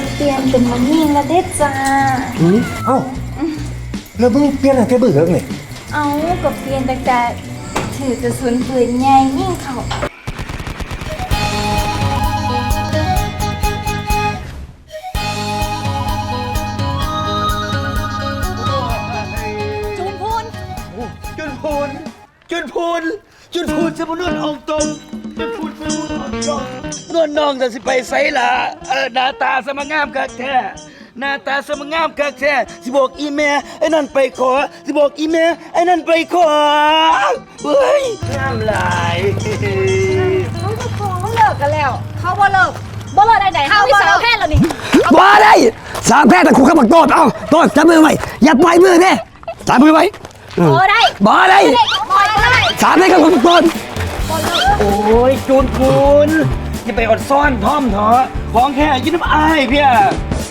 ก็เปลี่ยนเป็นมันยิ่งแล้วเด้จ้าหือเอ้าแล้วมึงเปลี่ยนอะไรแค่เบื่อเนี่ยเอาก็เปลี่ยนแต่แต่ถือกระสุนปืนใหญ่ยิ่งเขาจูนพูน จุนพูน จุนพูน จุนพูนสมุนน จะสิไปไสล่ะเออหน้าตาสมงามคักแท้หน้าตาสมงามคักแท้สิบอกอีแม่ไอ้นั่นไปขอ สิบอกอีแม่ไอ้นั่นไปขอเฮ้ยงามหลาย เขาจะขอเขาเลิกกันแล้ว เขาบ่เลิกบ่เลิกได้ไหนเขามีสารแพทย์แล้วนี่บ่ได้สามแพทย์ตะคุกขับบักโตดเอาโตดจับมือไว้อย่าปล่อยมือเด้จับมือไว้เออได้บ่ได้เด็กปล่อยก็ได้สามแพทย์กับบักโตด โอ้ยจูนพูน อย่าไปอดซ่อนพร้อมเถอะของแค่ยืนน้ำอายเพี่ย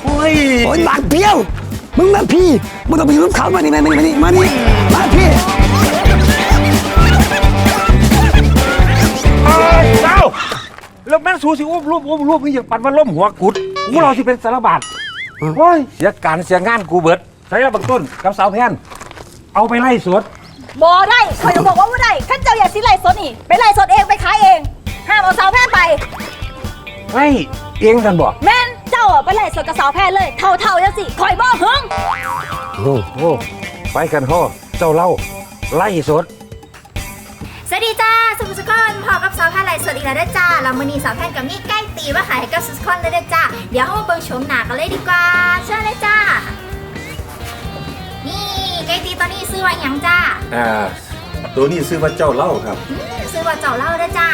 โอ้ยโอ้ยบากเปี้ยว มึงมาพี่มึงต้องไปอยู่กับเขามานี่มานี่มานี่มานี่มาพี่เจ้าแล้วแม่นสูสิอุ้มรูปอุ้มรูปนี่อย่างปันว่าล่มหัวกุดกูเราสิเป็นสารบัตรโอ้ยเสียการเสียงานกูเบิดใช้ระบักต้นกับสาวแพนเอาไปไล่สวนบ่ได้เขาจะบอกว่าบ่ได้ท่านเจ้าอย่าสิไล่สดนี่ไปไล่สดเองไปขายเอง ห้ามเอาสาวแพทย์ไปให้เองกันบ่แม่นเจ้าอะไปไล่สดกับสาวแพทย์เลยเท่าเท่าๆจังสิคอยบ่หึงโอ้โหไปกันห่อเจ้าเล่าไล่สด สวัสดีจ้าสุภสุกรพอกับสาวแพทย์ไลฟ์สดอีกแล้วเด้อจ้าแล้วมื้อนี้สาวแพทย์กับมีใกล้ตีมาขายให้กับสุสคอนเลยเด้อจ้าเดี๋ยวเรามาเบิ่งชมหนากันเลยดีกว่า เชิญเลยจ้า นี่ใกล้ตีตอนนี้ซื้อไว้หยังจ้าอ่า ตัวนี้ซื้อว่าเจ้าเล่าครับ อืมซื้อว่าเจ้าเล่าเด้อจ้า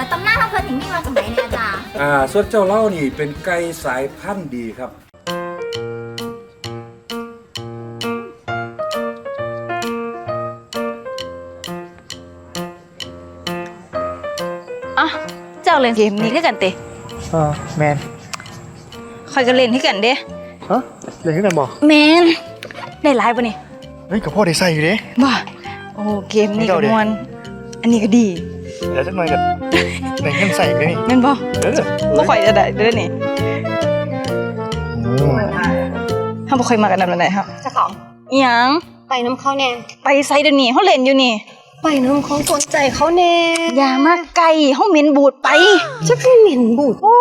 แล้วตำหน้าเราเพิ่นถึงมีมาจากไหนเนี่ยจ้าอ่าส่วนเจ้าเล่านี่เป็นไก่สายพันธุ์ดีครับ อะเจ้าเล่นเกมนี้คือกันเตะเออแมนคอยก็เล่นให้กันเด้ฮะเล่นขึ้นกันบ่แมนได้ไลฟ์ปะนี่เฮ้ยกับพ่อได้ใส่อยู่เด้ บ่โอ้เกมนี้นี่ก็เก่าเด้มวนอันนี้ก็ดี เดี๋ยวสักหน่อยกัน เล่นขึ้นใส่อีกเลยนี่แม่นบ่เออบ่ค่อยจะได้เด้อนี่อืมเฮาบ่ค่อยมากันนำแล้วไหนครับจะของอีหยังไปน้ำเขาแน่ไปไสเดี๋ยวนี้เฮาเล่นอยู่นี่ ไปน้ำเขาสนใจเขาแน่อย่ามาไกลเฮาเหม็นบูดไป จะให้เหม็นบูดโอ้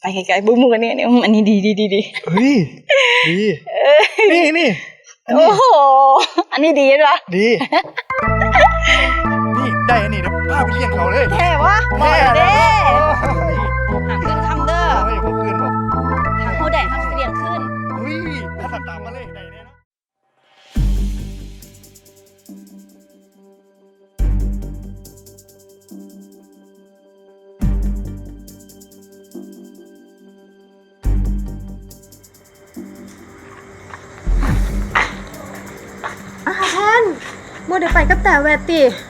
ไปไกลๆบุ้มกันเนี่ยเนี่ยอันนี้ดีดีดีดีเฮ้ยดีนี่นี่โอ้โห อันนี้ดีนะดีนี่ได้อันนี้นะ พาไปเลี้ยงเขาเลยแท้วะบอกเลยเด้เฮ้ยหาขึ้นคำเด้อเฮ้ยผมคืนบอกทางเขาแดดทำเสียงขึ้นเฮ้ยถ้าทำตามมาเลยได้แน่นะบ่ได้ไปกับแต่แวตติค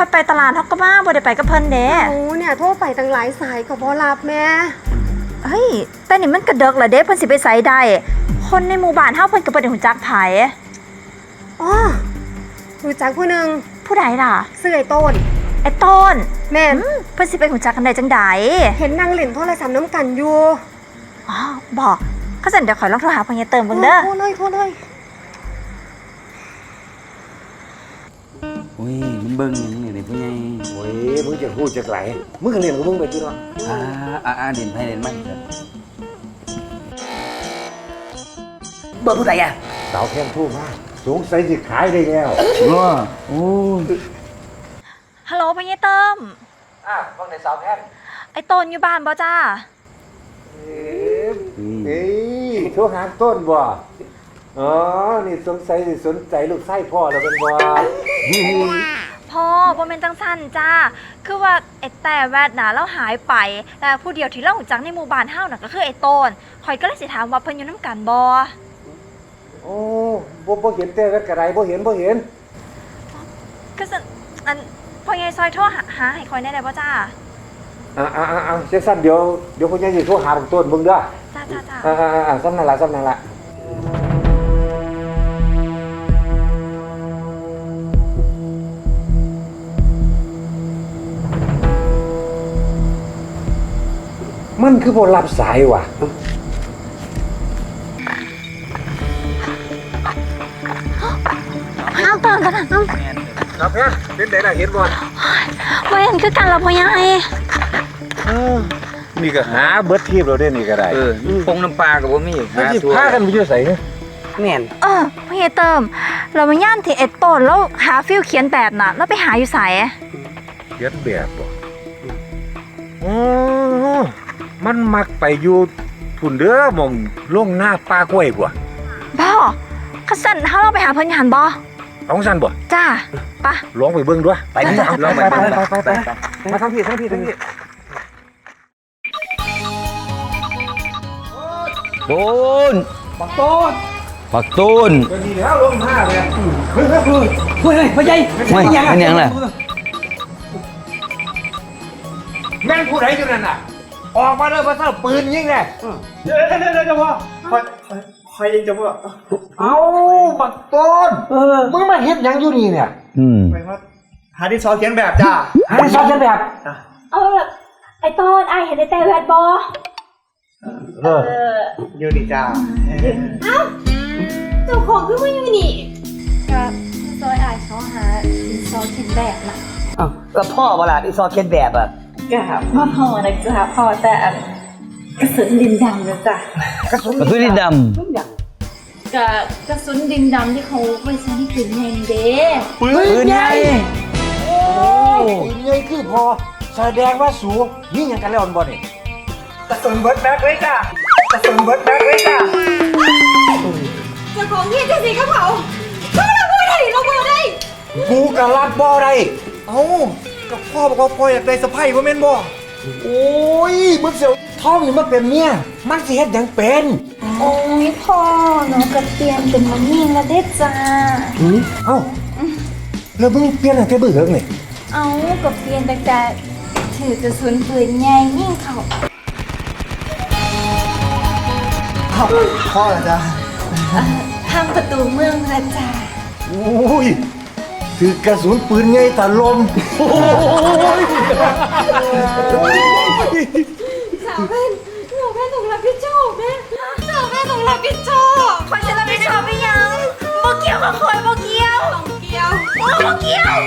อยไปตลาดฮอกก็มาบ่ได้ไปกับเพิ่นเด้โอ้เนี่ยโทรไปตั้งหลายสายก็บ่รับแม่เฮ้ยแต่นี่มันกระเดกละเด้เพิ่นสิไปไสได้ คนในหมู่บ้านเฮาเพิ่นก็บ่ได้ฮู้จักไผอ๋อรู้จักผู้หนึงผู้ใดล่ะซื้อไอ้ต้นไอ้ต้นแม่นเพิ่นสิไปฮู้จักกันได้จังใดเห็นนางเล่นโทรศัพท์น้ำกันอยู่อ๋อบอกก็สั่นเดี๋ยวขอยลองโทรหาพ่อใหญ่เติมเบิ่งเด้อโทรเลยโทรเลยอุ้ยมันเบิ่งหยัง นี่นี่พ่อใหญ่โอ้ยมึงจะพูดจากไหนมึงก็เรียนกับมึงไปที่เนาะอ่าอ่าอ่าเด่นไผเด่นมันเถอะเบิ่งผู้ใดอะสาวแพนทู่มากสงสัยสิขายได้แล้วว้าโอ้ยฮัลโหลพ่อใหญ่เติมอะฟังในสาวแพนไอ้ต้นอยู่บ้านบ่จ้าเอ้ยโทรหาต้นบ่ อ๋อ นี่สงสัยสิสนใจลูกไส้พ่อแล้วเป็นบ่ พ่อบ่แม่นจังซั่นจ้า คือว่าไอ้แต่แวดน่ะเราหายไปแต่ผู้เดียวที่เรารู้จักในหมู่บ้านเฮาน่ะก็คือไอ้ต้นข่อยก็เลยสิถามว่าเพิ่นอยู่นํกันบ่โอ้บ่บ่เห็นแต่กันกระไรบ่เห็นบ่เห็นก็สั่นอันพ่อใหญ่ซอยโทรหาหาให้ข่อยได้ได้บ่จ้าอ่าอ่าอ่าเจ้าสั้นเดี๋ยวเดี๋ยวพ่อใหญ่สิโทรหาบักต้นมึงเด้อจ้าจ้าจ้าอ่าอ่าอ่าซ้ำนั่นละซ้ำนั่นละ มันคือบ่รับสายว่ะ ห้ามตื่นกันนะน้ครับแพนเป็นไดล่ะเห็นบ่ำบ่เห็นคือกันละพ่อใหญ่นี่ก็หาเบิดทีบเราได้นี่ก็ได้เออพงน้ำปลากับบ่มีมันหาสิตัวพากันไปอยู่ไสเนี่ยแม่นเออพ่อใหญ่เติม เรามาย่านที่ไอ้ต้นแล้วหาฟิลเขียนแบบน่ะ แล้วไปหาอยู่ไสเขียนแบบบ่อ๋อ มันมักไปอยู่ทุนเด้อหมองลงหน้าปลากล้วยบ่บ่คันสั่นเฮาเราไปหาเพิ่นอยู่หันบ่เอาซั่นบ่จ้าปะ ลองไปเบิ่งด้วยไปดิลองไปไปไปไปไปไปไปไปมาทางพี่ทางพี่ทางพี่ตูนปักตูนปักตูนก็ดีแล้วลงมาเลยเฮ้ยเฮ้ยเฮ้ยพ่อใหญ่ไม่ไม่ยังล่ะแม่งผู้ใดอยู่นั่นน่ะ ออกมาเด้อมาเท่าปืนยิงเลยเดี๋ยวเดี๋ยวเดี๋ยวเดี๋ยวพ่อคอยคอยคอยเองจะพ่อเอาบักต้นมึงมาเฮ็ดหยังอยู่นี่เนี่ยอืมไปว่าหาที่ซอเขียนแบบจ้าให้สอนกันแบบเออไอ้ต้นไอ้เห็นไอ้แต่แวดบอเอออยู่ดีจ้าเจ้าของคือว่าอยู่นี่ก็ซอยอายเขาหาซอยเขียนแบบน่ะอ้าวก็พ่อเวลาที่ซอเขียนแบบอะ กับพ่อพ่อนะจ๊ะพ่อแต่กระสุนดินดำนะจ๊ะกระตุ้นดกับกระสุนดินดำที่เขาไปใช้ที่ปืนแฮนเด้ำปืนใหญ่ปืนใหญ่คือพอแสดงว่าสูยิงหยังกันแล้วอันบ่นี่กระสุนเบิร์ดแบ็คเลยจ้ากระสุนเบิร์ดแบ็คเลยจ้าเจ้าของที่จะสีกระเป๋าก็เราพูดได้เราพูดได้กูก็รับบ่ได้เอ้า กับพ่อบอกว่าพ่ออยากได้สะพ้ายพ่อแม่นบ่โอ้ยมึงเสียวท้องนี่มาเป็นเมียมันสิเฮ็ดหยังเป็นโอ้ยพ่อหนูก็เตรียมเป็นมันนี่แล้วเด้จ้าเอ้าแล้วมึงเปลี่ยนตั้งแต่เบิ่งนี่เอากับเปลี่ยนแต่แต่ถือกระสุนปืนใหญ่ยิ่งเขาพ่อเหรอจ้าทางประตูเมืองนะจ้า โอ้ย ถือกระสุนปืนไงตะลมโอ้ยสาวแม่นสาวแม่นต้องรับผิดชอบนะสาวแม่นต้องรับผิดชอบคอยจะรับผิดชอบไปยังบ่เกี่ยวกับคอยบ่เกี่ยวต้องเกี่ยวบ่เกี่ยว